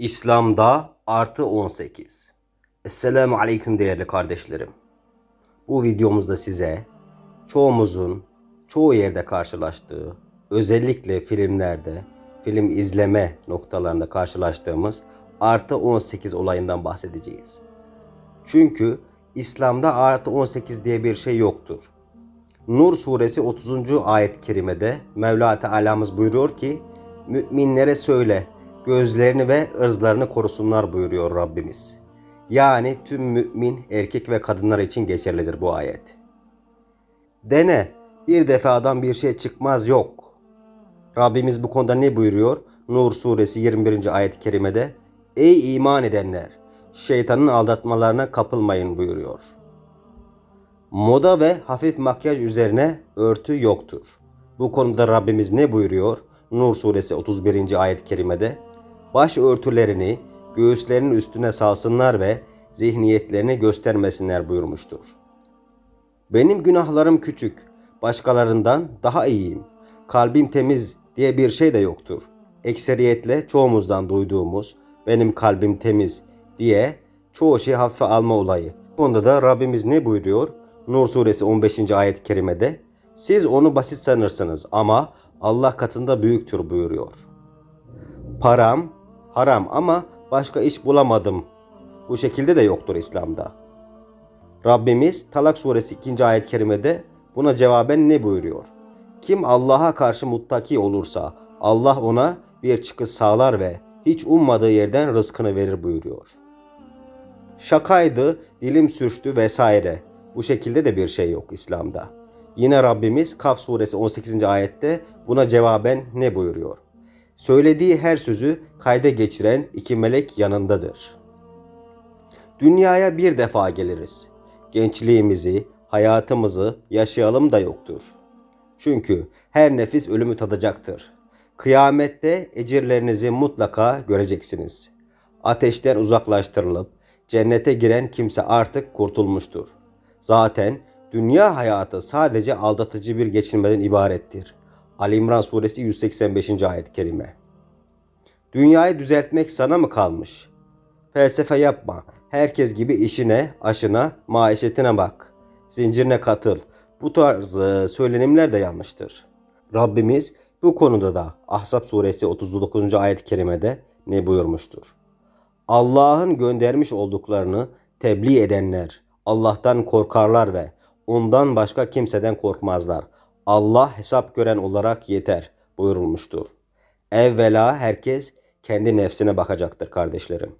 İslam'da artı 18. Esselamu Aleyküm değerli kardeşlerim. Bu videomuzda size çoğumuzun çoğu yerde karşılaştığı, özellikle filmlerde, film izleme noktalarında karşılaştığımız artı 18 olayından bahsedeceğiz. Çünkü İslam'da artı 18 diye bir şey yoktur. Nur suresi 30. ayet-i kerimede Mevla Teala'mız buyuruyor ki müminlere söyle gözlerini ve ırzlarını korusunlar buyuruyor Rabbimiz. Yani tüm mümin erkek ve kadınlar için geçerlidir bu ayet. Dene bir defadan bir şey çıkmaz yok. Rabbimiz bu konuda ne buyuruyor? Nur suresi 21. ayet-i kerimede Ey iman edenler! Şeytanın aldatmalarına kapılmayın buyuruyor. Moda ve hafif makyaj üzerine örtü yoktur. Bu konuda Rabbimiz ne buyuruyor? Nur suresi 31. ayet-i kerimede baş örtülerini göğüslerinin üstüne salsınlar ve zihniyetlerini göstermesinler buyurmuştur. Benim günahlarım küçük, başkalarından daha iyiyim. Kalbim temiz diye bir şey de yoktur. Ekseriyetle çoğumuzdan duyduğumuz benim kalbim temiz diye çoğu şey hafife alma olayı. Bu konuda da Rabbimiz ne buyuruyor? Nur suresi 15. ayet-i kerimede siz onu basit sanırsınız ama Allah katında büyüktür buyuruyor. Param haram ama başka iş bulamadım. Bu şekilde de yoktur İslam'da. Rabbimiz Talak suresi 2. ayet-i kerimede buna cevaben ne buyuruyor? Kim Allah'a karşı muttaki olursa Allah ona bir çıkış sağlar ve hiç ummadığı yerden rızkını verir buyuruyor. Şakaydı, dilim sürçtü vesaire. Bu şekilde de bir şey yok İslam'da. Yine Rabbimiz Kaf suresi 18. ayette buna cevaben ne buyuruyor? Söylediği her sözü kayda geçiren iki melek yanındadır. Dünyaya bir defa geliriz. Gençliğimizi, hayatımızı yaşayalım da yoktur. Çünkü her nefis ölümü tadacaktır. Kıyamette ecirlerinizi mutlaka göreceksiniz. Ateşten uzaklaştırılıp cennete giren kimse artık kurtulmuştur. Zaten dünya hayatı sadece aldatıcı bir geçinmeden ibarettir. Ali İmran suresi 185. ayet-i kerime. Dünyayı düzeltmek sana mı kalmış? Felsefe yapma. Herkes gibi işine, aşına, maişetine bak. Zincirine katıl. Bu tarz e, söylenimler de yanlıştır. Rabbimiz bu konuda da Ahzab suresi 39. ayet-i kerimede ne buyurmuştur? Allah'ın göndermiş olduklarını tebliğ edenler Allah'tan korkarlar ve ondan başka kimseden korkmazlar. Allah hesap gören olarak yeter buyurulmuştur. Evvela herkes kendi nefsine bakacaktır kardeşlerim.